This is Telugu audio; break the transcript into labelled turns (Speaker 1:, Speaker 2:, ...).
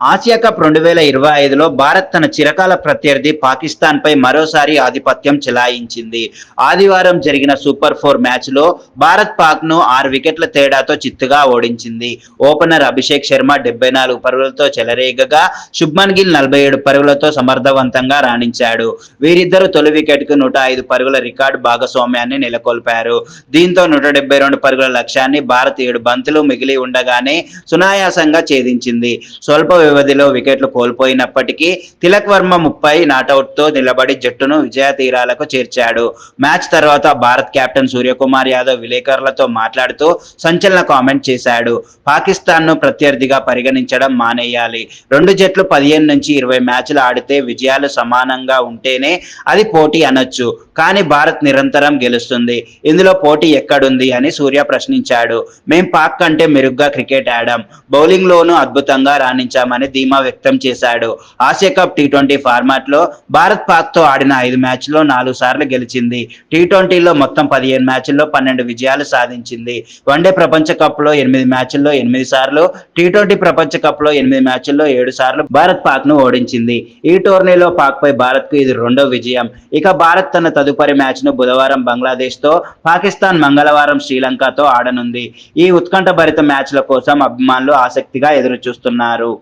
Speaker 1: ఆసియా కప్ రెండు వేల ఇరవై ఐదులో భారత్ తన చిరకాల ప్రత్యర్థి పాకిస్తాన్ పై మరోసారి ఆధిపత్యం చెలాయించింది. ఆదివారం జరిగిన సూపర్ ఫోర్ మ్యాచ్లో భారత్ పాక్ను ఆరు వికెట్ల తేడాతో చిత్తుగా ఓడించింది. ఓపెనర్ అభిషేక్ శర్మ డెబ్బై నాలుగు పరుగులతో చెలరేగగా శుభ్మన్ గిల్ నలభై ఏడు పరుగులతో సమర్థవంతంగా రాణించాడు. వీరిద్దరూ తొలి వికెట్కు నూట ఐదు పరుగుల రికార్డు భాగస్వామ్యాన్ని నెలకొల్పారు. దీంతో నూట డెబ్బై రెండు పరుగుల లక్ష్యాన్ని భారత్ ఏడు బంతులు మిగిలి ఉండగానే సునాయాసంగా ఛేదించింది. స్వల్ప వ్యవధిలో వికెట్లు కోల్పోయినప్పటికీ తిలక్ వర్మ ముప్పై నాటౌట్తో నిలబడి జట్టును విజయ తీరాలకు చేర్చాడు. మ్యాచ్ తర్వాత భారత్ కెప్టెన్ సూర్యకుమార్ యాదవ్ విలేకరులతో మాట్లాడుతూ సంచలన కామెంట్ చేశాడు. పాకిస్తాన్ను ప్రత్యర్థిగా పరిగణించడం మానేయాలి. రెండు జట్లు పదిహేను నుంచి ఇరవై మ్యాచ్లు ఆడితే విజయాలు సమానంగా ఉంటేనే అది పోటీ అనొచ్చు. కానీ భారత్ నిరంతరం గెలుస్తుంది. ఇందులో పోటీ ఎక్కడుంది అని సూర్య ప్రశ్నించాడు. మేం పాక్ కంటే మెరుగ్గా క్రికెట్ ఆడాం. బౌలింగ్లోనూ అద్భుతంగా రాణించామని ధీమా వ్యక్తం చేశాడు. ఆసియా కప్ టీ ట్వంటీ ఫార్మాట్లో భారత్ పాక్తో ఆడిన ఐదు మ్యాచ్ల్లో నాలుగు సార్లు గెలిచింది. టీ ట్వంటీలో మొత్తం పదిహేను మ్యాచ్ల్లో పన్నెండు విజయాలు సాధించింది. వన్డే ప్రపంచ కప్లో ఎనిమిది మ్యాచ్ల్లో ఎనిమిది సార్లు టీ ట్వంటీ ప్రపంచ కప్లో ఎనిమిది మ్యాచ్ల్లో ఏడు సార్లు భారత్ పాక్ను ఓడించింది. ఈ టోర్నీలో పాక్ పై భారత్కు ఇది రెండో విజయం. ఇక భారత్ తన తదుపరి మ్యాచ్ను బుధవారం బంగ్లాదేశ్తో పాకిస్తాన్ మంగళవారం శ్రీలంకతో ఆడనుంది. ఈ ఉత్కంఠభరిత మ్యాచ్ల కోసం అభిమానులు ఆసక్తిగా ఎదురు చూస్తున్నారు